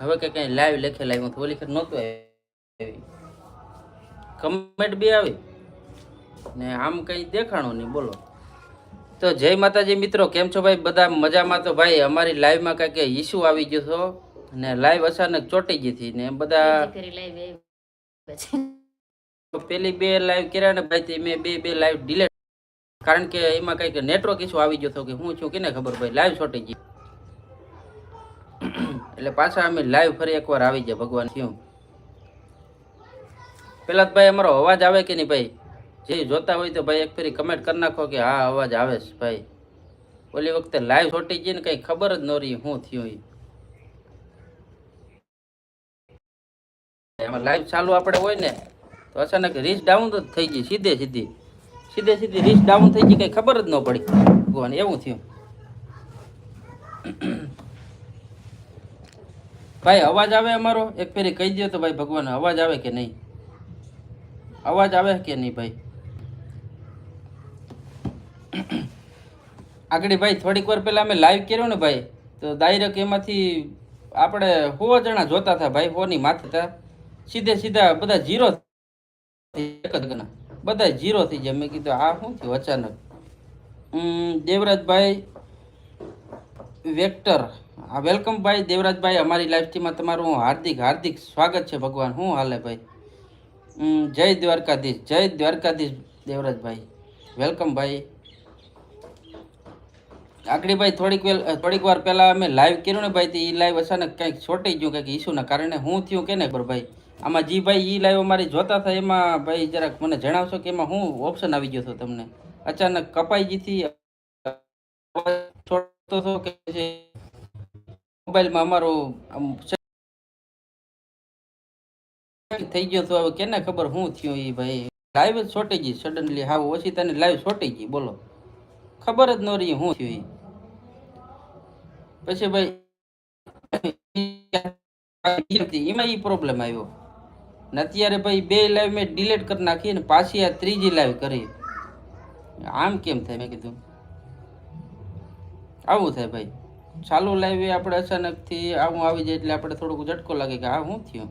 હવે કે કઈ લાઈવ લખે લાઈવમાં ઓલી ખેર નહોતું આવી. કમેન્ટ બી આવી. ને આમ કઈ દેખાણું નહીં બોલો. તો જય માતાજી મિત્રો કેમ છો ભાઈ? બધા મજામાં તો ભાઈ અમારી લાઈવમાં કઈ ઇસ્યુ આવી ગયો છો ને લાઈવ અચાનક ચોટી ગઈ હતી ને બધા પેલી બે લાઈવ કર્યા ને ભાઈ મેં બે બે લાઈવ ડિલેટ કારણ કે એમાં કંઈક નેટવર્ક ઇસ્યુ આવી ગયો હતો કે હું છું કે ખબર ભાઈ? લાઈવ ચોટી ગઈ. એટલે પાછા અમે લાઈવ ફરી એકવાર આવી ગયા, ભગવાન થયું. પેલા ભાઈ અમારો અવાજ આવે કે નહીં ભાઈ? જે જોતા હોય તો ભાઈ એક ફેરી કમેન્ટ કરી નાખો કે હા, અવાજ આવે છે ભાઈ. ઓલી વખતે લાઈવ છોટી ગઈ ને કંઈ ખબર જ ન રહી શું થયું એમાં લાઈવ ચાલુ આપણે હોય ને, તો અચાનક રીચ ડાઉન જ થઈ ગઈ, સીધે સીધી. સીધે સીધી રીચ ડાઉન થઈ ગઈ, કંઈ ખબર જ ન પડી. ભગવાન, એવું થયું. ભાઈ, અવાજ આવે અમારો? એક ફેરી કહી દો તો ભાઈ ભગવાન અવાજ આવે કે નહીં? અવાજ આવે કે નહીં ભાઈ? આગળ ભાઈ, થોડીક વાર પહેલાં અમે લાઈવ કર્યો ને ભાઈ, તો ડાયરેક્ટ એમાંથી આપણે સો જણા જોતા હતા ભાઈ, હોની માથે હતા. સીધે સીધા બધા જીરો એક જ ગણા. બધા જીરો થઈ ગયા મેં કીધું, આ શું થયું અચાનક? દેવરાજભાઈ, વેક્ટર. આ વેલકમ ભાઈ, દેવરાજભાઈ. અમારી લાઈફ સ્ટ્રીમમાં તમારું હાર્દિક હાર્દિક સ્વાગત છે ભગવાન. શું હાલે ભાઈ? જય દ્વારકાધીશ જય દ્વારકાધીશ દેવરાજભાઈ. વેલકમ ભાઈ. આગળ ભાઈ, થોડીક વેલ થોડીક વાર પહેલાં અમે લાઈવ કર્યું ને ભાઈ, તે એ લાઈવ અચાનક કંઈક છોટી ગયું, કંઈક ઇસ્યુના કારણે હું થયું કે ને ખબર ભાઈ? આમાં જી ભાઈ એ લાઈવ અમારી જોતા હતા, એમાં ભાઈ જરાક મને જણાવશો કે એમાં શું ઓપ્શન આવી ગયો હતો તમને? અચાનક કપાઈ છોડતો હતો કે મોબાઈલમાં અમારું થઈ ગયો તો હવે કેને ખબર શું થયું એ ભાઈ? લાઈવ જ છોટી ગઈ સડનલી હા ઓછી તને લાઈવ છોટી ગઈ બોલો. ખબર જ ન રહી શું થયું. પછી ભાઈ, એમાં એ પ્રોબ્લેમ આવ્યો. ને અત્યારે ભાઈ બે લાઈવ મેં ડિલેટ કરી નાખી ને પાછી આ ત્રીજી લાઈવ કરી. આમ કેમ થાય મેં કીધું? આવું થાય ભાઈ. ચાલુ લાઈવ એ આપણે અચાનકથી આવું આવી જાય એટલે આપણે થોડુંક ઝટકો લાગે કે આ શું થયું?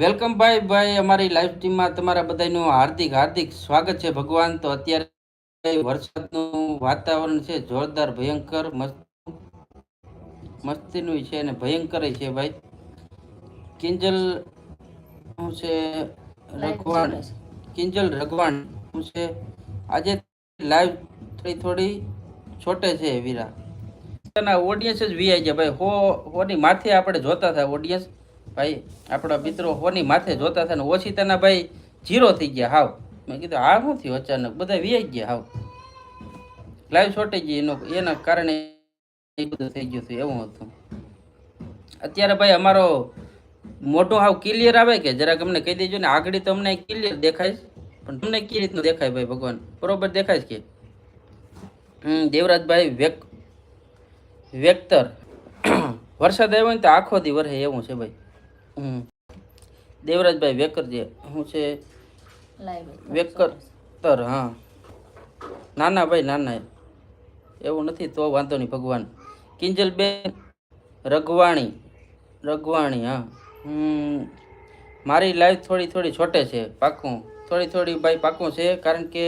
વેલકમ ભાઈ ભાઈ અમારી લાઈવ સ્ટ્રીમમાં તમારા બધાનું હાર્દિક હાર્દિક સ્વાગત છે ભગવાન. તો અત્યારે વરસાદનું વાતાવરણ છે જોરદાર ભયંકર મસ્ત મસ્તીનું છે અને ભયંકર છે ભાઈ. કિંજલ શું છે? રઘવાણ. કિંજલ રઘવાણ શું છે? આજે લાઈવ થોડી થોડી છોટે છે વીરા. ના ઓડિયન્સ જ વીઆઈ ગયા ભાઈ. હો, હોની માથે આપણે જોતા હતા ઓડિયન્સ ભાઈ, આપણા મિત્રો હોની માથે જોતા હતા ને ઓછી તેના ભાઈ જીરો થઈ ગયા હાવ. મેં કીધું, આ શું થયું અચાનક? બધા વીઆઈ ગયા હાવ. લાઈવ છોટી ગઈ એનો, એના કારણે એ બધું થઈ ગયું હતું, એવું હતું. અત્યારે ભાઈ અમારો મોટો હાવ ક્લિયર આવે કે જરાક અમને કહી દેજો ને, આગળ તમને ક્લિયર દેખાય પણ તમને કઈ રીતનું દેખાય ભાઈ ભગવાન? બરોબર દેખાય છે કે? દેવરાજભાઈ વેક વેક્ટર. વરસાદ આવ્યો ને તો આખો દી વરસે એવું છે ભાઈ. દેવરાજભાઈ વેકર જે શું છે? વેકર હા. નાના ભાઈ નાના. એવું નથી તો વાંધો નહીં ભગવાન. કિંજલબેન રઘવાણી રઘવાણી હા. મારી લાઈફ થોડી થોડી છોટે છે પાકું. થોડી થોડી ભાઈ પાકું છે કારણ કે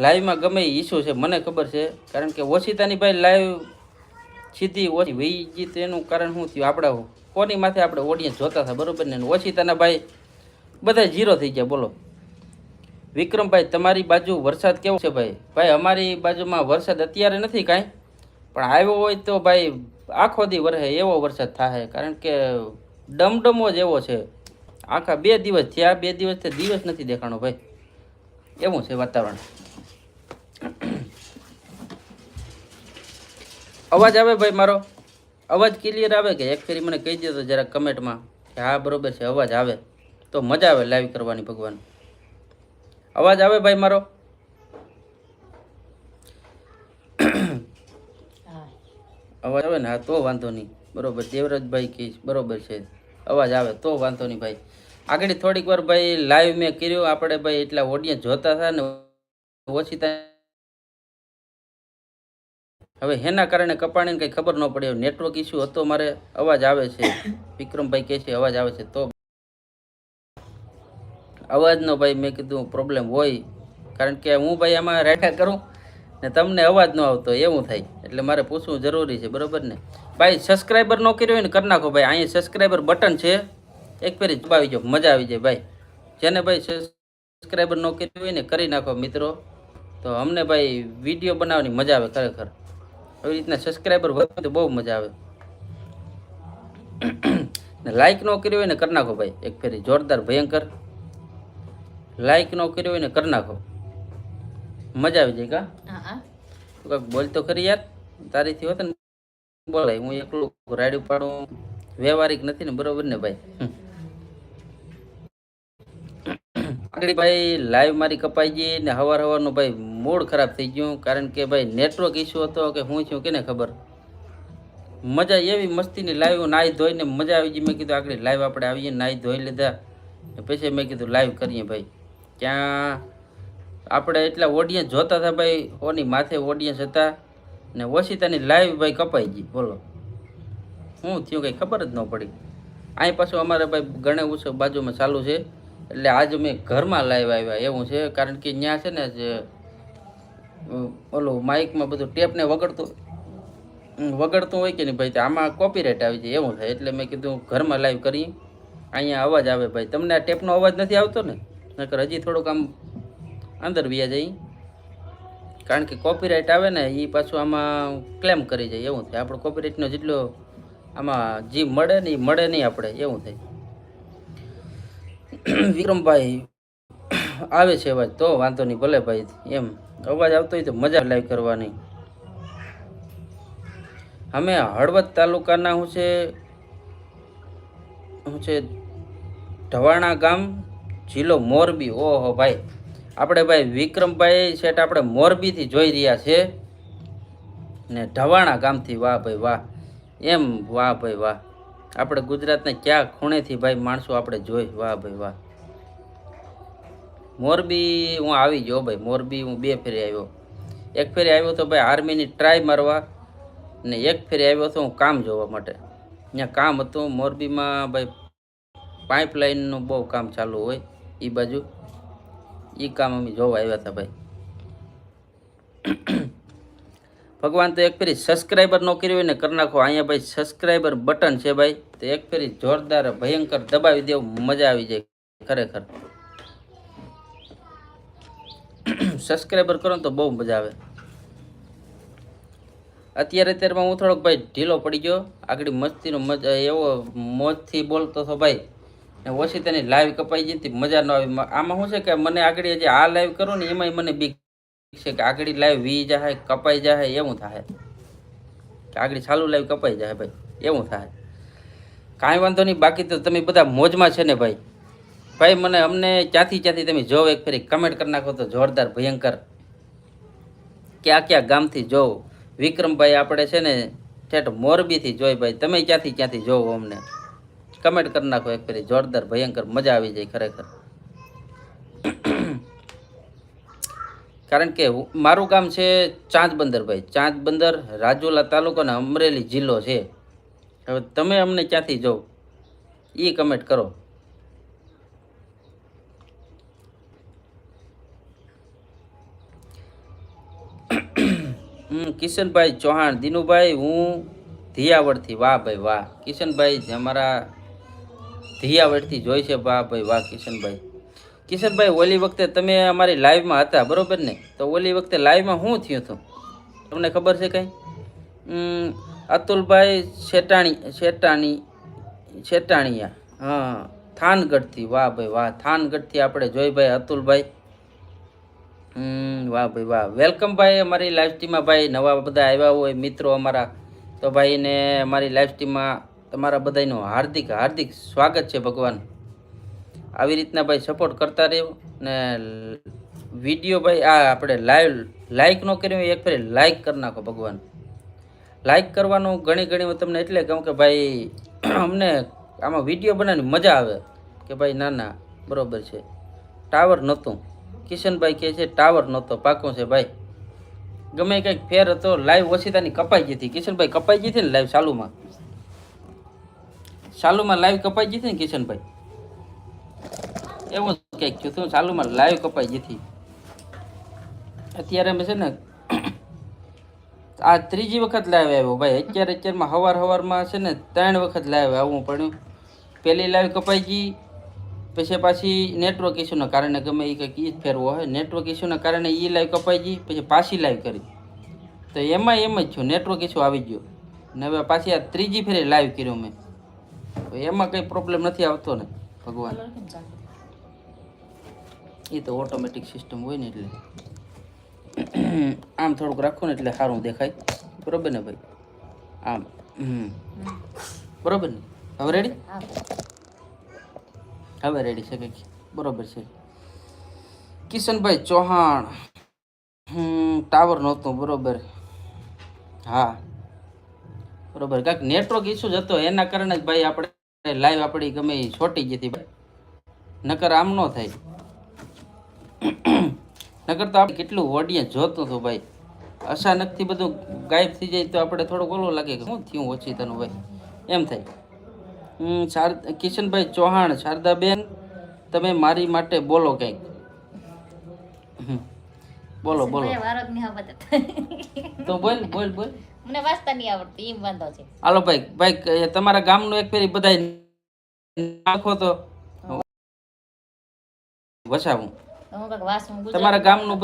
લાઈવમાં ગમે ઈસુ છે, મને ખબર છે. કારણ કે ઓછીતાની ભાઈ લાઈવ સીધી ઓછી વહી ગઈ તો એનું કારણ શું થયું? આપણા કોની માથે આપણે ઓડિયન્સ જોતા હતા, બરાબર ને? ઓછીતાના ભાઈ બધા જીરો થઈ ગયા, બોલો. વિક્રમભાઈ, તમારી બાજુ વરસાદ કેવો છે ભાઈ? ભાઈ, અમારી બાજુમાં વરસાદ અત્યારે નથી કાંઈ. પણ આવ્યો હોય તો ભાઈ, આખો દી વરસે એવો વરસાદ થાય કારણ કે ડમડમો જ એવો છે. આખા બે દિવસ થયા, બે દિવસથી દિવસ નથી દેખાણો ભાઈ. એવું છે વાતાવરણ. અવાજ આવે ભાઈ મારો? અવાજ ક્લિયર આવે કે? એક ફેરી મને કહી દેતો જરા કમેન્ટમાં કે હા, બરોબર છે, અવાજ આવે. તો મજા આવે લાઈવ કરવાની ભગવાન. અવાજ આવે ભાઈ મારો? અવાજ આવે ને? હા, તો વાંધો નહીં. બરોબર, દેવરાજભાઈ કહીશ બરોબર છે. અવાજ આવે, તો વાંધો નહીં ભાઈ. આગળ થોડીક વાર ભાઈ લાઈવ મેં કર્યું. આપણે ભાઈ એટલા ઓડિયન્સ જોતા હતા ને, ઓછી તા- હવે એના કારણે કપાણીને કંઈ ખબર ન પડે નેટવર્ક ઇસ્યુ હતો, મારે અવાજ આવે છે. વિક્રમભાઈ કહે છે, અવાજ આવે છે. તો અવાજનો ભાઈ મેં કીધું પ્રોબ્લેમ હોય. કારણ કે હું ભાઈ આમાં રેઠા કરું ને તમને અવાજ ન આવતો, એવું થાય. એટલે મારે પૂછવું જરૂરી છે, બરાબર ને? ભાઈ સબસ્ક્રાઈબર ન કર્યો હોય ને કરી નાખો ભાઈ. અહીંયા સબસ્ક્રાઈબર બટન છે. એક ફેરી દબાવી જાઓ. મજા આવી જાય ભાઈ. જેને ભાઈ સબસ્ક્રાઈબર ન કર્યું હોય ને કરી નાખો મિત્રો. તો અમને ભાઈ વીડિયો બનાવવાની મજા આવે ખરેખર. આવી રીતના સબસ્ક્રાઈબર વધે તો બહુ મજા આવે. ને લાઈક ન કર્યો હોય ને કરી નાખો ભાઈ. એક ફેરી જોરદાર ભયંકર. લાઈક ન કર્યો હોય ને કરી નાખો. મજા આવી જાય કા? તું કાંઈક બોલ તો ખરી યાર. તારીથી હોત ને બોલાય. હું એકલું રાડ્યું પાડું વ્યવહારિક નથી ને બરોબર ને ભાઈ? આગળ ભાઈ લાઈવ મારી કપાઈ ગઈ ને હવાર હવારનું ભાઈ મૂડ ખરાબ થઈ ગયું, કારણ કે ભાઈ નેટવર્ક ઇસ્યુ હતો કે હું છું કેને ખબર? મજા એવી મસ્તીની લાઈવ નાહી ધોઈને મજા આવી ગઈ. મેં કીધું આગળ લાઈવ આપણે આવીએ, નાહી ધોઈ લીધા. પછી મેં કીધું લાઈવ કરીએ ભાઈ. ત્યાં આપણે એટલા ઓડિયન્સ જોતા હતા ભાઈ, ઓની માથે ઓડિયન્સ હતા. ને ઓશિતાની લાઈવ ભાઈ કપાઈ ગઈ, બોલો. શું થયું કંઈ ખબર જ ન પડી. અહીં પાછું અમારે ભાઈ ગણે ઉત્સવ બાજુમાં ચાલુ છે. એટલે આજે મેં ઘરમાં લાઈવ આવ્યા, એવું છે. કારણ કે ત્યાં છે ને ઓલું માઇકમાં બધું ટેપને વગડતું વગડતું હોય કે નહીં ભાઈ? આમાં કોપીરાઇટ આવી જાય, એવું થાય. એટલે મેં કીધું, ઘરમાં લાઈવ કરી અહીંયા અવાજ આવે ભાઈ. તમને આ ટેપનો અવાજ નથી આવતો ને? નકર હજી થોડુંક આમ અંદર વ્યા જાય. કારણ કે કોપીરાઇટ આવે ને એ પાછું આમાં ક્લેમ કરી જાય, એવું થાય. આપણો કોપીરાઇટનો જેટલો આમાં જે મળે ને એ મળે નહીં આપણે, એવું થાય. વિક્રમભાઈ, આવે છે અવાજ, તો વાંધો નહીં, ભલે ભાઈ, એમ. અવાજ આવતો હોય તો મજા લાઈવ કરવાની. અમે હળવદ તાલુકાના હું છે હું છે ઢવાણા ગામ, જિલ્લો મોરબી. ઓહો ભાઈ, આપણે ભાઈ વિક્રમભાઈ શેઠ આપણે મોરબીથી જોઈ રહ્યા છે. ને ઢવાણા ગામથી વાહ ભાઈ વાહ, એમ વાહ ભાઈ વાહ. આપણે ગુજરાતને ક્યાં ખૂણેથી ભાઈ માણસો આપણે જોઈ, વાહ ભાઈ વાહ. મોરબી હું આવી ગયો ભાઈ, મોરબી હું બે ફેરી આવ્યો. એક ફેરી આવ્યો તો ભાઈ આર્મીની ટ્રાય મારવા ને એક ફેરી આવ્યો તો હું કામ જોવા માટે. ત્યાં કામ હતું, મોરબીમાં ભાઈ પાઇપલાઇનનું બહુ કામ ચાલુ હોય એ બાજુ. એ કામ અમે જોવા આવ્યા હતા ભાઈ. ભગવાન તો એક ફેરી સબસ્ક્રાઈબર ન કર્યું હોય ને કરી નાખો. અહીંયા ભાઈ સબસ્ક્રાઈબર બટન છે ભાઈ. તો એક ફેરી જોરદાર, ભયંકર દબાવી દેવું, મજા આવી જાય ખરેખર. સબસ્ક્રાઈબર કરો ને તો બહુ મજા આવે. અત્યારે અત્યારમાં હું થોડોક ભાઈ ઢીલો પડી ગયો. આગળ મસ્તીનો મજા, એવો મોજથી બોલતો હતો ભાઈ. ને ઓછી તેની લાઈવ કપાઈ ગઈ મજા ન આવી. આમાં શું છે કે મને આગળ જે આ લાઈવ કરું ને એમાંય મને બીક છે કે આગળ લાઈવ વી જાય કપાઈ જાય એવું થાય કે આગળ ચાલુ લાઈવ કપાઈ જાય ભાઈ, એવું થાય કાંઈ વાંધો નહીં, બાકી તો તમે બધા મોજમાં છે ને ભાઈ. ભાઈ, મને અમને ક્યાંથી ક્યાંથી તમે જોવ એક ફેરી કમેન્ટ કરી નાખો તો જોરદાર, ભયંકર. ક્યાં ક્યાં ગામથી જોવ વિક્રમભાઈ આપણે છે ને, ઠેઠ મોરબીથી જોઈ ભાઈ, તમે ક્યાંથી ક્યાંથી જોવો અમને? કમેન્ટ કરી નાખો એક ફેરી, જોરદાર, ભયંકર, મજા આવી જાય ખરેખર. કારણ કે મારું ગામ છે ચાંદ બંદર ભાઈ ચાંદ બંદર રાજુલા તાલુકો અમરેલી જિલ્લો છે. હવે તમે અમને ક્યાંથી જોવ એ કમેન્ટ કરો. હમ, કિશનભાઈ ચૌહાણ, દિનુભાઈ, હું ધિયાવડથી વાહ ભાઈ વાહ. કિશનભાઈ અમારા ધિયાવડથી જોઈ છે, વાહ ભાઈ વાહ કિશનભાઈ. કિશનભાઈ, ઓલી વખતે તમે અમારી લાઈવમાં હતા, બરોબર ને? તો ઓલી વખતે લાઈવમાં શું થયું હતું? તમને ખબર છે કંઈ? અતુલભાઈ શેટાણી શેટાણી, શેટાણીયા. હા, થાનગઢથી, વાહ ભાઈ વાહ. થાનગઢથી આપણે જોઈ ભાઈ અતુલભાઈ. વાહ ભાઈ, વાહ. વેલકમ ભાઈ અમારી લાઈવ સ્ટ્રીમમાં ભાઈ. નવા બધા આવ્યા હોય, મિત્રો અમારા. તો ભાઈને અમારી લાઈવ સ્ટ્રીમમાં તમારા બધાનું હાર્દિક હાર્દિક સ્વાગત છે ભગવાન. આવી રીતના ભાઈ સપોર્ટ કરતા રહ્યો ને વીડિયો ભાઈ આ આપણે લાઈવ લાઈક ન કર્યું એક ફરી લાઈક કરી નાખો ભગવાન. લાઈક કરવાનું ઘણી ઘણી હું તમને એટલે કહું કે ભાઈ અમને આમાં વીડિયો બનાવવાની મજા આવે કે ભાઈ ના ના, બરાબર છે. ટાવર નહોતું. કિશનભાઈ કહે છે ટાવર નહોતો, પાકો છે ભાઈ. ગમે કંઈક ફેર હતો લાઈવ ઓછીતાની કપાઈ હતી. કિશનભાઈ કપાઈ હતી ને લાઈવ ચાલુમાં ચાલુમાં લાઈવ કપાઈ હતી ને કિશનભાઈ? એવું કંઈક થયું હતું. ચાલુમાં લાઈવ કપાઈ હતી. અત્યારે અમે છે ને આ ત્રીજી વખત લાઈવ આવ્યો ભાઈ. અત્યારે, અત્યારમાં હવાર હવારમાં છે ને ત્રણ વખત લાઈવ આવવું પડ્યું. પહેલી લાઈવ કપાઈ ગઈ પછી પાછી નેટવર્ક ઇસ્યુના કારણે ગમે એ કંઈક ઈ જ ફેરવો હોય. નેટવર્ક ઇસ્યુના કારણે એ લાઈવ કપાઈ ગઈ, પછી પાછી લાઈવ કરી. તો એમાં એમ જ છું નેટવર્ક ઇસ્યુ આવી ગયો. ને હવે પાછી આ ત્રીજી ફેરી લાઈવ કર્યો મેં. તો એમાં કંઈ પ્રોબ્લેમ નથી આવતો ને, ભગવાન. એ તો ઓટોમેટિક સિસ્ટમ હોય ને એટલે. આમ થોડુંક રાખો ને એટલે સારું દેખાય. બરોબર ને ભાઈ? આમ બરોબર ને? હવે રેડી હવે રેડી છે કંઈક? બરોબર છે. કિશનભાઈ ચૌહાણ. હમ ટાવર નહોતું, બરોબર. હા. બરોબર, કાંઈક નેટવર્ક ઇસ્યુ જ હતો. એના કારણે જ ભાઈ આપણે લાઈવ આપણી ગમે એ છોટી ગઈ હતી ભાઈ. નકર આમ ન થાય. નકર તો આપણે કેટલું ઓડિયન્સ જોતું હતું ભાઈ. અચાનકથી બધું ગાયબ થઈ જાય તો આપણે થોડુંક ઓલું લાગે કે શું થયું ઓછી તનું ભાઈ? એમ થાય. હમ શાર કિશનભાઈ ચૌહાણ શારદાબેન તમે મારી માટે બોલો કંઈક. બોલો બોલો. તો બોલ બોલ બોલ. મને વાંચતા નહીં આવડતું એમ વાંધો છે. હાલો ભાઈ ભાઈ તમારા ગામનું એક ફેરી બધા નાખો તો. વસાવું. તમારા ગામનું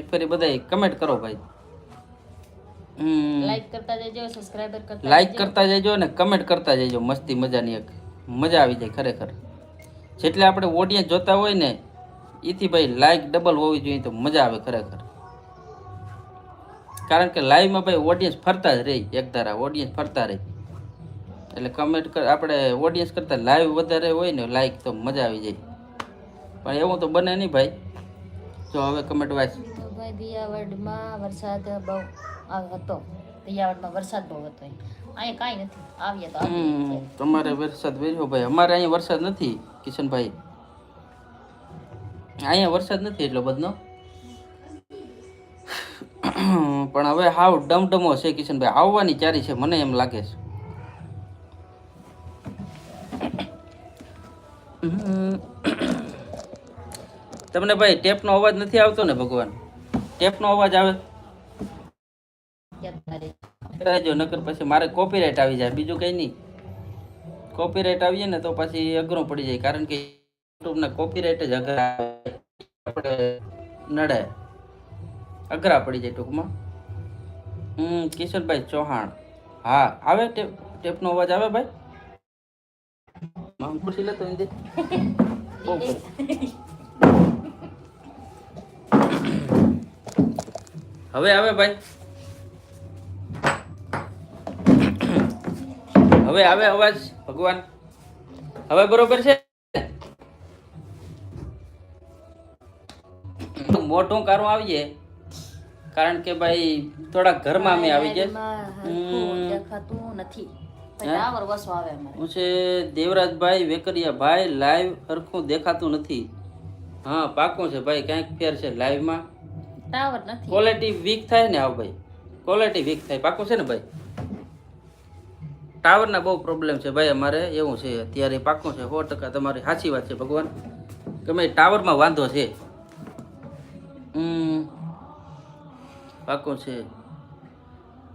એક ફેરી બધા કમેન્ટ કરો ભાઈ. લાઈક કરતા જજો સબસ્ક્રાઇબર કરતા લાઈક કરતા જજો ને કમેન્ટ કરતા જજો. મસ્તી મજાની એક. મજા આવી જાય ખરેખર. જેટલે આપણે ઓડિયન્સ જોતા હોય ને એથી ભાઈ લાઈક ડબલ હોવી જોઈએ તો મજા આવે ખરેખર. કારણ કે લાઈવમાં ભાઈ ઓડિયન્સ ફરતા જ રહી એક ધારા ઓડિયન્સ ફરતા રહી. એટલે કમેન્ટ કર આપણે ઓડિયન્સ કરતાં લાઈવ વધારે હોય ને લાઈક તો મજા આવી જાય. પણ એવું તો બને નહીં ભાઈ. જો હવે કમેન્ટ વાંચ. ભાઈ દિયાવડમાં વરસાદ બહુ હતો. દિયાવડમાં વરસાદ બહુ હતો અહીંયા કાંઈ નથી. આવ્યા તો તમારે વરસાદ વેર્યો ભાઈ. અમારે અહીંયા વરસાદ નથી કિશનભાઈ. અહીંયા વરસાદ નથી એટલો બધો પણ હવે હાવ ડમડમો છે કિશનભાઈ. આવવાની ચારી છે મને એમ લાગે છે. તમને ભાઈ ટેપનો અવાજ નથી આવતો ને ભગવાન? ટેપનો અવાજ આવે. રહેજો નકર પછી મારે કોપીરાઇટ આવી જાય, બીજું કંઈ નહીં. કોપીરાઇટ આવીએ ને તો પછી અઘરું પડી જાય, કારણ કે યુટ્યુબના કોપીરાઇટ જ અઘરા આપણે નડે. અઘરા પડી જાય ટૂંકમાં. હમ, કિશોરભાઈ ચૌહાણ. હા, આવે ટેપ, ટેપનો અવાજ આવે ભાઈ? ખુરશી લેતો ભાઈ. હવે આવે ભાઈ? હવે આવે અવાજ ભગવાન. હવે બરોબર છે? મોટું કારું આવીએ કારણ કે ભાઈ થોડા ઘરમાં અમે આવી ગયા. હરખું. દેખાતું નથી. હે? છે દેવરાજભાઈ વેકરિયા ભાઈ લાઈવ સરખું દેખાતું નથી. હા પાકું છે ભાઈ ક્યાંક ફેર છે લાઈવમાં. ક્વોલિટી વીક થાય ને આવ ભાઈ. ક્વોલિટી વીક થાય. પાકું છે ને ભાઈ? ટાવરના બહુ પ્રોબ્લેમ છે ભાઈ અમારે, એવું છે. અત્યારે પાકું છે, સો ટકા તમારી સાચી વાત છે, ભગવાન. તમે ટાવરમાં વાંધો છે. પાકું છે.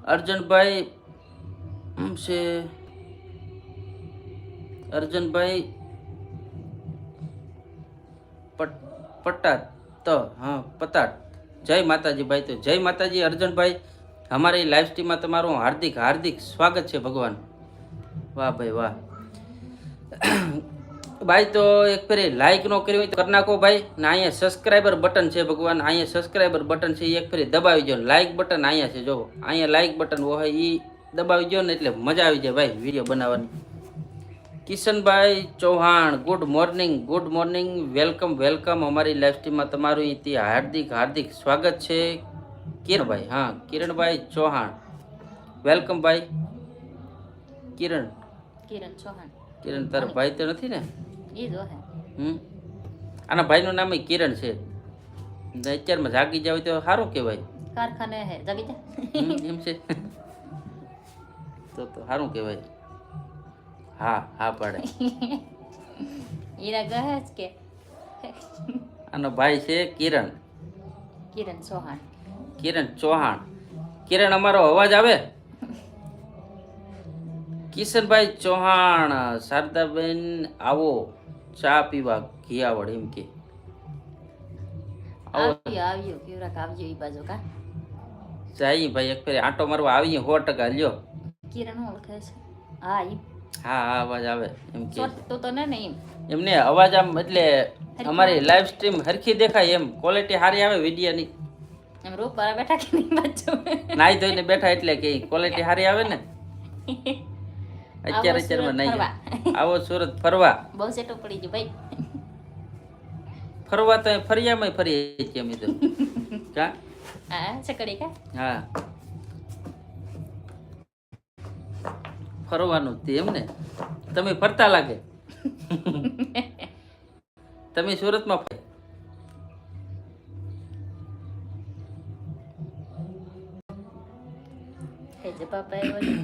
અર્જનભાઈ છે. અર્જનભાઈ પટ પટાટ તો, હા પતાટ જય માતાજી ભાઈ તો જય માતાજી. અર્જનભાઈ, અમારી લાઈવ સ્ટ્રીમમાં તમારું હાર્દિક હાર્દિક સ્વાગત છે, ભગવાન. વાહ ભાઈ વાહ. ભાઈ તો એક ફેરી લાઈક નો કર્યું હોય તો કરી નાખો ભાઈ. ને અહીંયા સબસ્ક્રાઈબર બટન છે ભગવાન. અહીંયા સબસ્ક્રાઈબર બટન છે એ એક ફેરી દબાવી દો લાઈક બટન અહીંયા છે જો અહીંયા લાઈક બટન હોય એ દબાવી દો ને એટલે મજા આવી જાય ભાઈ વીડિયો બનાવવાની. Kishanbhai Chauhan good morning good morning welcome welcome અમારી લાઈફ સ્ટ્રીમમાં તમારું અહીંથી હાર્દિક હાર્દિક સ્વાગત છે. કિરણભાઈ, હા, કિરણભાઈ ચૌહાણ. વેલકમ ભાઈ. કિરણ કિરણ ચૌહાણ. કિરણ તારા ભાઈ તો નથી ને? એ જો હે હમ? આના ભાઈનું નામ કિરણ છે. અત્યારમાં જાગી જાવ તો સારું કહેવાય. કારખાને હે જાગી જા. એમ છે. તો તો સારું કહેવાય. હા હા પાડે. ઈરા કહે જ કે આનો ભાઈ છે કિરણ. કિરણ ચૌહાણ. કિરણ ચૌહાણ. કિરણ અમારો અવાજ આવે? કિશનભાઈ ચૌહાણ શારદાબેન આવો ચા પીવા ઘિયાવડ એમ કે. આવો. આવ્યો કેવરાક આવજો ઈ બાજુ કા? જઈએ ભાઈ એક ફેરી આંટો મારવા આવીએ સો ટકા લ્યો. કિરણ ઓળખે છે? હા ઈ. હા હા અવાજ આવે એમ કે. તો ને એમ એમને અવાજ આમ એટલે અમારી લાઈવ સ્ટ્રીમ હરખી દેખાય એમ. ક્વોલિટી સારી આવે વિડીયોની એમ રૂપારા બેઠા કે નહીં બાજુ? નાઈ ધોઈને બેઠા એટલે કે ક્વોલિટી સારી આવે ને? અત્યારે અત્યારમાં નહીં આવો સુરત ફરવા. બહુ સેટો પડી ગયો ભાઈ. ફરવા તો ફરિયામાં ફરીએ છીએ અમે તો. કા? હા ચકડી કા? હા. ફરવાનું તે એમ ને. તમે ફરતા લાગે. તમે સુરતમાં ફરે. હે જે પાપા એવો જ ગયો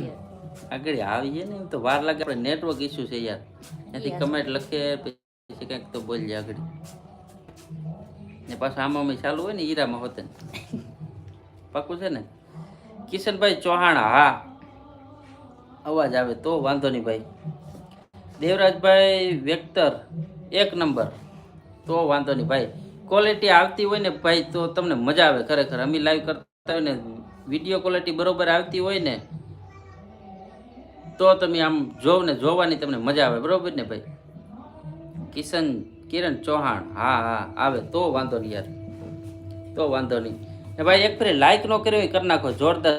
આગળ આવીએ ને એમ તો વાર લાગે. આપણે નેટવર્ક ઇસ્યુ છે યાર. ત્યાંથી કમેન્ટ લખે પછી કંઈક તો બોલીએ આગળ. ને પાછું આમાં અમે ચાલુ હોય ને હીરામાં હોતે. પાકું છે ને? કિશનભાઈ ચૌહાણ હા. અવાજ આવે તો વાંધો નહીં ભાઈ. દેવરાજભાઈ વેક્ટર એક નંબર. તો વાંધો નહીં ભાઈ. ક્વોલિટી આવતી હોય ને ભાઈ તો તમને મજા આવે ખરેખર. અમે લાઈવ કરતા હોય ને વીડિયો ક્વોલિટી બરોબર આવતી હોય ને તો તમે આમ જોવ ને જોવાની તમને મજા આવે, બરોબર ને ભાઈ? કિશન, કિરણ ચૌહાણ, હા હા, આવે, તો વાંધો નહીં યાર, તો વાંધો નહીં. ભાઈ, એક ફરી લાઈક નો કર્યો કરી નાખો, જોરદાર.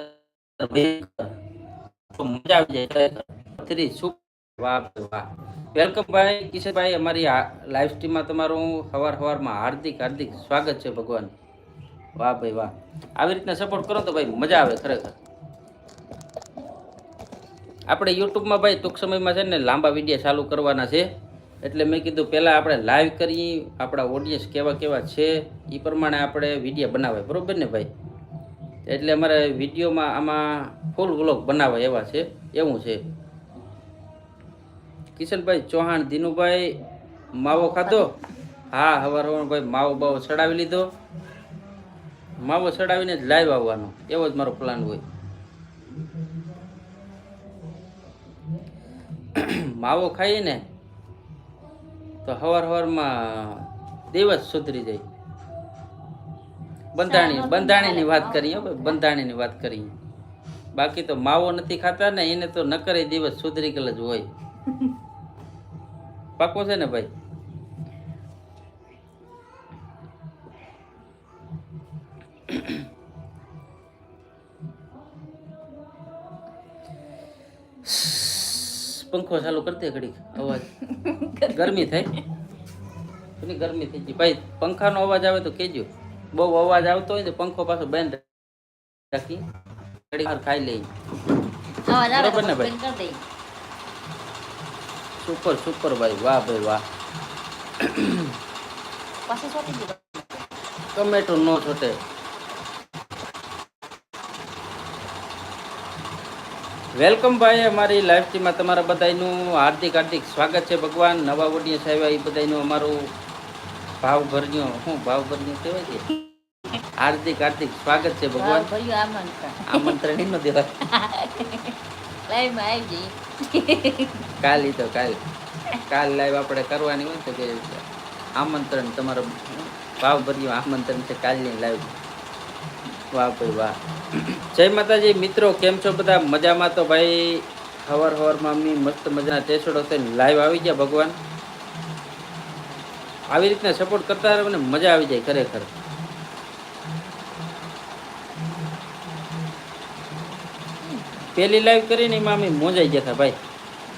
મજા આવી જાય થ્રી સુપ વાહ વાહ. વેલકમ ભાઈ કિશનભાઈ અમારી લાઈવ સ્ટ્રીમમાં તમારું સવાર સવારમાં હાર્દિક હાર્દિક સ્વાગત છે ભગવાન. વાહ, ભાઈ, વાહ. આવી રીતના સપોર્ટ કરો તો ભાઈ મજા આવે, ખરેખર. આપણે યુટ્યુબમાં ભાઈ ટૂંક સમયમાં છે ને લાંબા વીડિયો ચાલુ કરવાના છે. એટલે મેં કીધું પહેલાં આપણે લાઈવ કરીએ, આપણા ઓડિયન્સ કેવા કેવા છે એ પ્રમાણે આપણે વીડિયો બનાવાય. બરાબર ને ભાઈ? એટલે અમારે વિડીયોમાં આમાં ફૂલ વ્લોગ બનાવાય એવા છે, એવું છે. કિશનભાઈ ચૌહાણ, દિનુભાઈ, માવો ખાધો? હા હવાર ભાઈ માવો બાવો ચડાવી લીધો. માવો ચડાવીને જ લાઈવ આવવાનો. એવો જ મારો પ્લાન હોય. માવો ખાઈએ ને તો હવાર હવારમાં દિવસ સુધરી જાય. બંધાણી બંધાણીની વાત કરીએ બંધાણીની વાત કરીએ. બાકી તો માવો નથી ખાતા ને એને તો નકરે દિવસ સુધરી ગયેલ જ હોય. પાકો છે ને ભાઈ? પંખો ચાલુ કરતી ઘડીક અવાજ. ગરમી થાય એની ગરમી થઈ ગઈ. ભાઈ પંખાનો અવાજ આવે તો કેજો બહુ અવાજ આવતો હોય તો પંખો પાછો બંધ રાખી. ઘડીક વાર ખાઈ લઈ. બરોબર ને ભાઈ? સુપર સુપર ભાઈ. વાહ ભાઈ વાહ. પાછું સોટી ગયું ટમેટો નો છોટે. વેલકમ ભાઈ અમારી લાઈવ સ્ટ્રીમમાં તમારા બધાનું હાર્દિક હાર્દિક સ્વાગત છે ભગવાન. નવા ઓડિયન્સ આવ્યા એ બધાનું અમારું ભાવ ભર્યો શું ભાવ ભર્યો કહેવાય છે? હાર્દિક હાર્દિક સ્વાગત છે ભગવાન. આમંત્રણ. ન દેવાય. કાલ તો કાલ. કાલ લાઈવ આપણે કરવાની હોય તો કે આમંત્રણ તમારો ભાવ ભર્યું આમંત્રણ છે કાલની લાઈવ વાહ ભાઈ વાહ. જય માતાજી, મિત્રો, કેમ છો બધા? મજામાં તો ભાઈ, હવાર હવારમાં અમની મસ્ત મજાના ટેસડો થઈને લાઈવ આવી ગયા ભગવાન. આવી રીતના સપોર્ટ કરતા રહો મજા આવી જાય ખરેખર. પેલી લાઈવ કરીને એમાં અમે મોજાઈ ગયા હતા ભાઈ.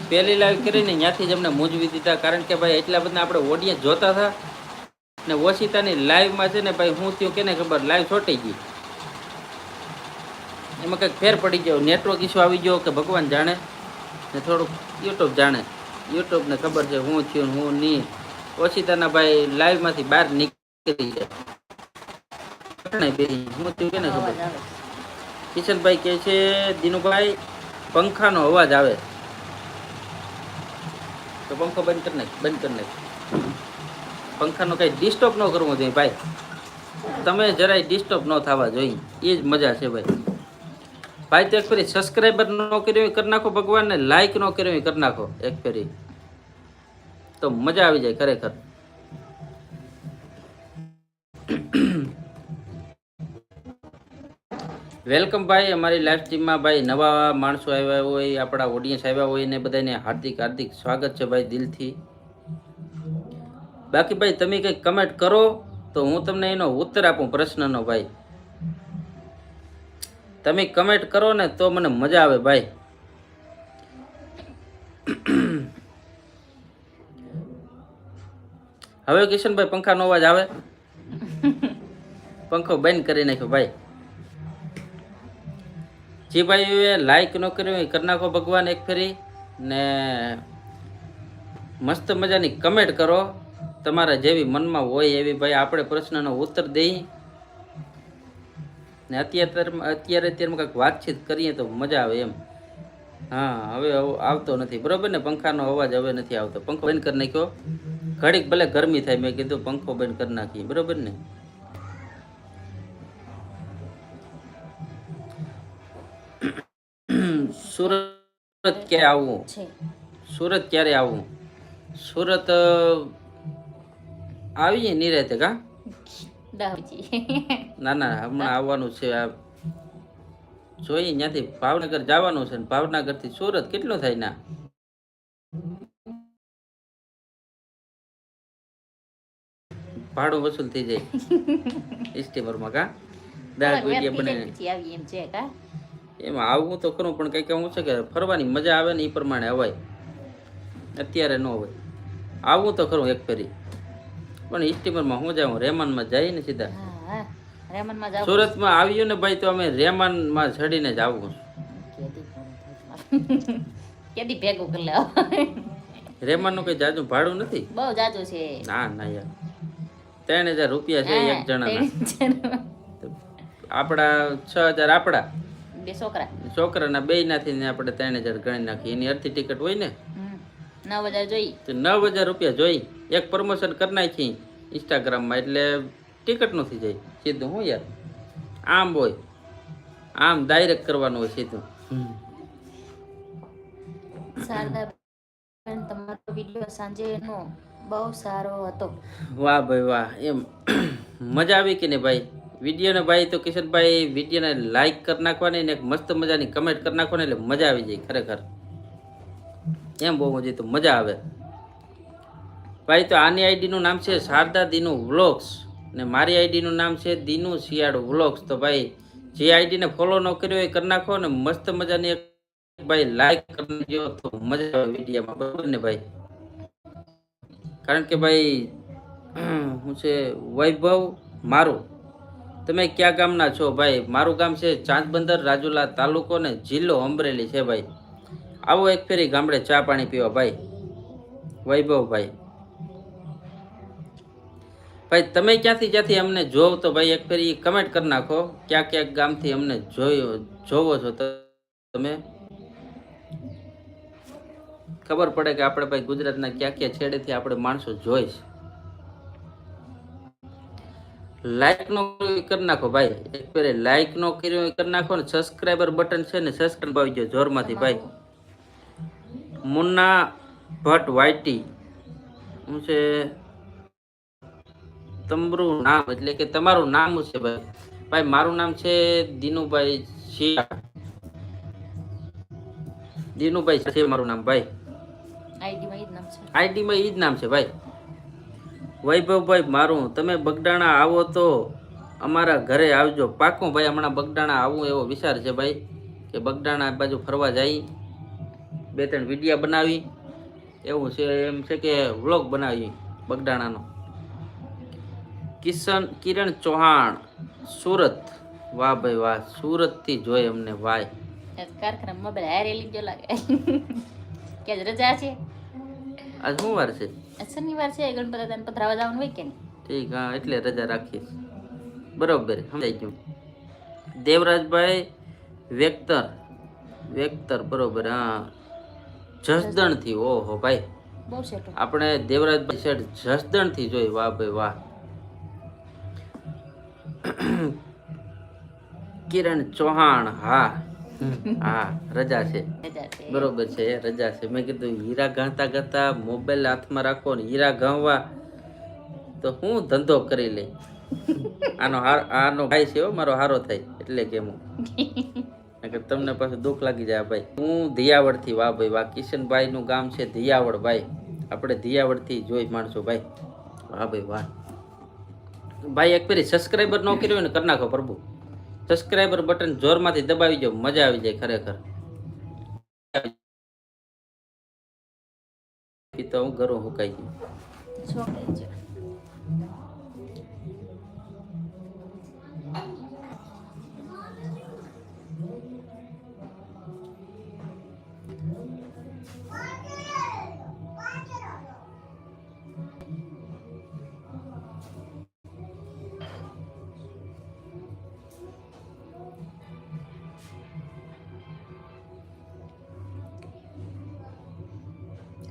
પેલી લાઈવ કરીને ત્યાંથી જ અમને મૂંઝવી દીધા. કારણ કે ભાઈ, એટલા બધા આપણે ઓડિયન્સ જોતા હતા. ને ઓશિતાની લાઈવમાં છે ને ભાઈ, હું થયું કેને ખબર લાઈવ છોટી ગઈ. એમાં કંઈક ફેર પડી ગયો નેટવર્ક ઇસ્યુ આવી ગયો કે ભગવાન જાણે? ને થોડુંક યુટ્યુબ જાણે. યુટ્યુબને ખબર છે હું થયું હું નહીં. ઓશિતાના ભાઈ લાઈવમાંથી બહાર નીકળી જાય. હું થયું કે ને ખબર કિશનભાઈ કહે છે દિનુભાઈ પંખાનો અવાજ આવે. તો પંખો બંધ કરી નાખ બંધ કરી નાખ. પંખાનો કંઈ ડિસ્ટર્બ ન કરવો જોઈએ ભાઈ. તમે જરાય ડિસ્ટર્બ ન થવા જોઈએ. એ જ મજા છે ભાઈ. ભાઈ, તો એક ફેરી સબસ્ક્રાઈબર ન કર્યો કરી નાખો, ભગવાનને લાઈક ન કર્યો કરી નાખો. એક ફેરી. તો મજા આવી જાય ખરેખર. વેલકમ ભાઈ, અમારી લાઈવ સ્ટ્રીમમાં ભાઈ નવા માણસો આવ્યા હોય, આપણા ઓડિયન્સ આવ્યા હોય ને બધાને હાર્દિક હાર્દિક સ્વાગત છે ભાઈ દિલથી. બાકી ભાઈ, તમે કંઈક કમેન્ટ કરો તો હું તમને એનો ઉત્તર આપું પ્રશ્નનો ભાઈ. તમે કમેન્ટ કરો ને તો મને મજા આવે ભાઈ. હવે કિશનભાઈ પંખાનો અવાજ આવે? પંખો બંધ કરી નાખ્યો ભાઈ. જે ભાઈઓએ લાઈક ન કર્યું કરી નાખો ભગવાન એક ફેરી. ને મસ્ત મજાની કમેન્ટ કરો. તમારા જેવી મનમાં હોય એવી ભાઈ આપણે પ્રશ્નનો ઉત્તર દઈ. ને અત્યારે અત્યારે અત્યારમાં કંઈક વાતચીત કરીએ તો મજા આવે એમ. હા હવે આવતો નથી. બરોબર ને? પંખાનો અવાજ હવે નથી આવતો. પંખો બંધ કરી નાખ્યો. ઘડીક ભલે ગરમી થાય મેં કીધું પંખો બંધ કરી નાખીએ. બરોબર ને? સુરત ક્યારે આવવું સુરત ક્યારે આવવું સુરત આવીએ નિરાતે કા? દાવજી ના ના હમણાં આવવાનું છે આ. જોઈએ ત્યાંથી ભાવનગર જવાનું છે ને ભાવનગરથી સુરત કેટલું થાય ના? ભાડું વસૂલ થઈ જાય. સ્ટીમરમાં કા? દાળ વીડિયો બને. આવી એમ છે કા? એમાં આવું તો ખરું પણ કંઈક એવું છે કે ફરવાની મજા આવે ને એ પ્રમાણે અવાય. અત્યારે ન હોય. આવવું તો ખરું એક ફેરી. પણ સ્ટીમરમાં હું જાઉં? રેમાનમાં જઈએ ને સીધા જાવ સુરતમાં આવ્યું ને ભાઈ તો અમે રેમાનમાં ચડીને જ આવું કેદી ભેગું કરી લેવા. રેમાનનું કઈ જાજુ ભાડું નથી? બહુ જાજુ છે. ના ના યાર. ત્રણ હજાર રૂપિયા છે એક જણાના. આપણા છ હજાર આપડા બે છોકરા. છોકરાના બે નાથી ને આપણે ત્રણ હજાર ગણી નાખીએ. એની અડધી ટિકિટ હોય ને. નવ હજાર જોઈ. તો નવ હજાર રૂપિયા જોઈ. એક પ્રમોશન કરી નાખી ઇન્સ્ટાગ્રામમાં એટલે ટિકિટ નથી જાય સીધું હું યાર? આમ હોય. આમ ડાયરેક્ટ કરવાનું હોય સીધું. શારદા તમારો વીડિયો સાંજેનો બહુ સારો હતો. વાહ ભાઈ વાહ એમ. મજા આવી કે ને ભાઈ? વિડીયોને ભાઈ તો કિશનભાઈ વિડીયોને લાઈક કરી નાખવાની ને એક મસ્ત મજાની કમેન્ટ કરી નાખવાની એટલે મજા આવી જાય ખરેખર. એમ બહુ મજા તો મજા આવે. ભાઈ, તો આની આઈડીનું નામ છે શારદા દીનુ વ્લોગ્સ ને મારી આઈડીનું નામ છે દીનુ શિયાળુ વ્લોગ્સ. તો ભાઈ, જે આઈડીને ફોલો ન કર્યો એ કરી નાખો ને મસ્ત મજાની એક ભાઈ લાઈક કરી દો તો મજા આવે વિડીયોમાં. બરાબર ને ભાઈ? કારણ કે ભાઈ હું છે વૈભવ મારું. તમે ક્યાં ગામના છો ભાઈ? મારું ગામ છે ચાંદબંદર રાજુલા તાલુકો ને જિલ્લો અમરેલી છે ભાઈ. આવો એક ફેરી ગામડે ચા પાણી પીવા, ભાઈ. વૈભવ ભાઈ. ભાઈ, તમે ક્યાંથી ક્યાંથી અમને જોવ તો ભાઈ એક ફેરી કમેન્ટ કરી નાખો. ક્યાં ક્યાંક ગામથી અમને જોયો, જોવો છો તમે. ખબર પડે કે આપણે ભાઈ ગુજરાતના ક્યાં ક્યાં છેડેથી આપણે માણસો જોઈશ લાઈક નો કરી નાખો ભાઈ. એક ફેરે લાઈક નો કર્યો કરી નાખો ને સબસ્ક્રાઈબર બટન છે ને સબસ્ક્રાઈબ આવી ગયો જોરમાંથી, ભાઈ. મુન્ના ભટ્ટ વાઈટી શું છે? તમારું નામ એટલે કે તમારું નામ છે ભાઈ? ભાઈ મારું નામ છે દિનુભાઈ શિયા. દિનુભાઈ છે મારું નામ ભાઈ. આઈડીમાં ઈ જ નામ છે. જ નામ છે ભાઈ. વૈભવભાઈ મારું. તમે બગડાણા આવો તો અમારા ઘરે આવજો. પાકું ભાઈ હમણાં બગડાણા આવું એવો વિચાર છે ભાઈ કે બગડાણા બાજુ ફરવા જઈ બે ત્રણ વિડીયા બનાવી. એવું છે એમ છે કે વ્લોગ બનાવી બગડાણાનો કિશન કિરણ ચૌહાણ સુરત. વાહ ભાઈ વાહ સુરતથી જોઈ અમને ભાઈ કારખાના મોબાઈલ હારે લીધો લાગે. કે રજા છે? આજ શું વાર છે શનિવાર છે ગણપતિ દાદાને પધરાવા જવાનું હોય કે નહીં? ઠીક હા એટલે રજા રાખીશ બરોબર સમજાઈ ગયું. દેવરાજભાઈ વેક્તર વેક્તર બરોબર હા. જસદણથી ઓહો ભાઈ. બહુ સેટો. આપણે દેવરાજભાઈ શેઠ જસદણથી જોઈ વાહ ભાઈ વાહ. કિરણ ચૌહાણ હા. હા રજા છે. બરોબર છે રજા છે. મેં કીધું હીરા ગાતા ગાતા મોબાઈલ હાથમાં રાખો ને હીરા ગણવા તો હું ધંધો કરી લઈ. આનો આનો ભાઈ છે હો મારો હારો થાય એટલે કે હું. નકર તમને પાછું દુઃખ લાગી જાય ભાઈ, હું દિયાવડથી વાહ ભાઈ, વાહ કિશનભાઈ નું ગામ છે દિયાવડ ભાઈ. આપણે દિયાવડથી જોઈ માણસો ભાઈ. વાહ ભાઈ વાહ. ભાઈ, એક ફેરી સબસ્ક્રાઈબર ન કર્યું ને, કરી નાખો પ્રભુ. સબસ્ક્રાઈબર બટન જોરમાંથી દબાવી જાઓ મજા આવી જાય ખરેખર. તો હું ઘરું હુકાઈ ગયું.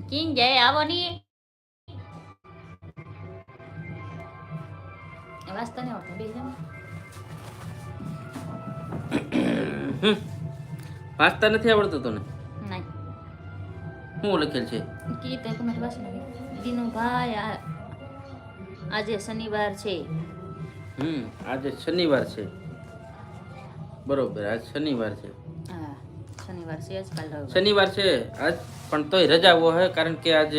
કિંગ જાય આવો ની એ વાંચતા નહીં આવડતું બે જણ હમ. વાંચતા નથી આવડતું તને? નહીં. શું લખેલ છે? કી તો તમારી પાસે નથી દીનું ભાઈ આજે શનિવાર છે. હમ આજે શનિવાર છે. બરોબર આજ શનિવાર છે. હા શનિવાર છે આજ કાલ શનિવાર છે આજ પણ તોય રજાઓ હોય કારણ કે આજ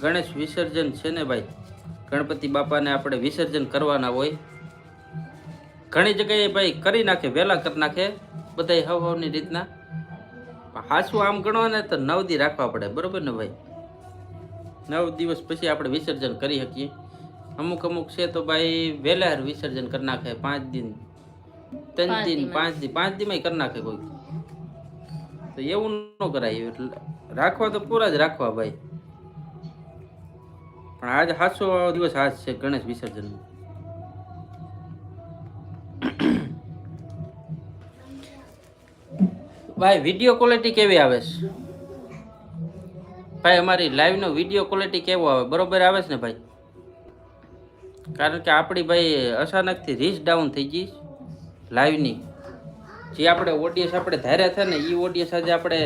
ગણેશ વિસર્જન છે ને ભાઈ? ગણપતિ બાપાને આપણે વિસર્જન કરવાના હોય. ઘણી જગ્યાએ ભાઈ કરી નાખે વહેલા કરી નાખે બધાય હવ હવની રીતના હાસું આમ ગણો ને તો નવ દી રાખવા પડે બરોબર ને ભાઈ? નવ દિવસ પછી આપણે વિસર્જન કરી શકીએ. અમુક અમુક છે તો ભાઈ વહેલા વિસર્જન કરી નાખે પાંચ દિન. ત્રણ દિન પાંચ દિન પાંચ દિનમાં કરી નાખે કોઈ. તો એવું ન કરાય એટલે રાખવા તો પૂરા જ રાખવા ભાઈ. પણ આજ સાતસો દિવસ આજ છે ગણેશ વિસર્જન ભાઈ વીડિયો ક્વોલિટી કેવી આવે છે? ભાઈ, અમારી લાઈવનો વીડિયો ક્વોલિટી કેવો આવે? બરોબર આવે છે ને ભાઈ? કારણ કે આપણી ભાઈ અચાનકથી રીચ ડાઉન થઈ ગઈ લાઈવની જે આપણે ઓડિયન્સ આપણે ધાર્યા થાય ને એ ઓડિયન્સ આજે આપણે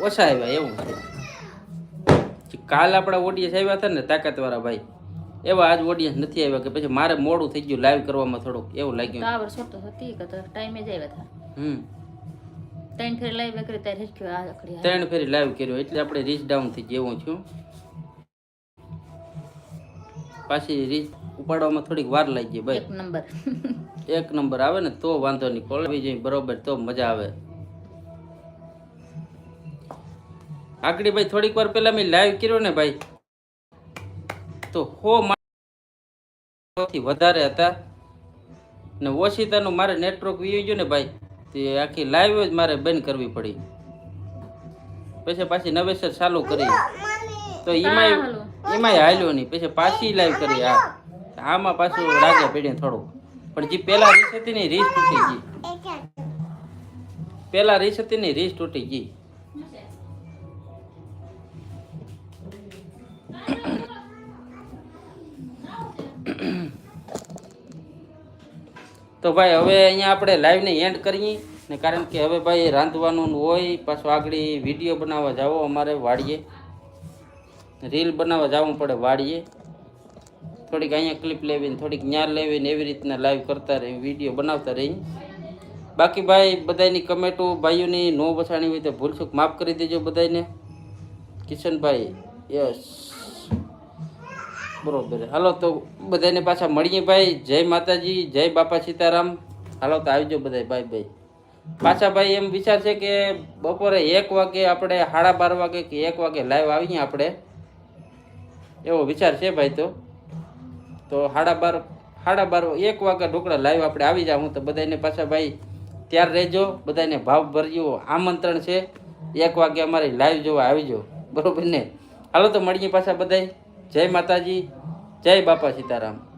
ઓછા આવ્યા એવું છે. કાલ આપણા ઓડિયન્સ આવ્યા હતા ને તાકાતવાળા ભાઈ એવા આજ ઓડિયન્સ નથી આવ્યા કે પછી મારે મોડું થઈ ગયું લાઈવ કરવામાં થોડુંક એવું લાગ્યું. ટાવર છોટો હતી કે તો ટાઈમે જ આવ્યા હતા. હમ. ત્રણ ફેર લાઈવ કરી ત્યારે આ ત્રણ ફેરી લાઈવ કર્યો એટલે આપણે રીચ ડાઉન થઈ જેવું છું પાછી રીચ ઉપાડવામાં થોડીક વાર લાગી ગઈ ભાઈ. એક નંબર એક નંબર આવે ને તો વાંધો નહીં. કોલ આવી બરોબર તો મજા આવે. આગળ ભાઈ થોડીક વાર પેલા મેં લાઈવ કર્યો ને ભાઈ. તો હો થી વધારે હતા. ને ઓશિતાનું મારે નેટવર્ક વી ગયું ને ભાઈ તે આખી લાઈવ જ મારે બંધ કરવી પડી. પછી પાછી નવેસર ચાલુ કરી. તો હાલો. એમાંય હાલ્યો નહીં. પછી પાછી લાઈવ કરી આમાં પાછું રાગે પીડે થોડું પણ જે પેલા રીસ હતી ને રીસ તૂટી ગઈ. પેલા રીસ હતી ને રીસ તૂટી ગઈ. તો ભાઈ હવે અહીંયા આપણે લાઈવને એન્ડ કરીએ ને કારણ કે હવે ભાઈ રાંધવાનું હોય, પાછું આગળ વીડિયો બનાવવા જાઓ અમારે વાડીએ. રીલ બનાવવા જવું પડે વાડીએ. થોડીક અહીંયા ક્લિપ લેવી ને થોડીક ન્યા લેવી ને એવી રીતના લાઈવ કરતા રહી વીડિયો બનાવતા રહી. બાકી ભાઈ બધાની કમેન્ટો ભાઈઓની નો બસાણી હોય તો ભૂલચૂક માફ કરી દેજો બધાને કિશનભાઈ યસ બરોબર. હાલો, તો બધાને પાછા મળીએ ભાઈ. જય માતાજી, જય બાપા સીતારામ. હાલો, તો આવજો બધા ભાઈ ભાઈ પાછા ભાઈ, એમ વિચાર છે કે બપોરે એક વાગે આપણે સાડા બાર વાગે કે એક વાગે લાઈવ આવીએ આપણે? એવો વિચાર છે ભાઈ તો. તો સાડા બાર સાડા બાર, એક વાગે ઢોકળા લાઈવ આપણે આવી જાઉં તો બધાને પાછા ભાઈ ત્યાર રહેજો બધાને ભાવ ભર્યું આમંત્રણ છે. એક વાગે અમારી લાઈવ જોવા આવીજો બરાબર ને? હાલો તો મળીએ પાછા બધાય. જય માતાજી, જય બાપા સીતારામ.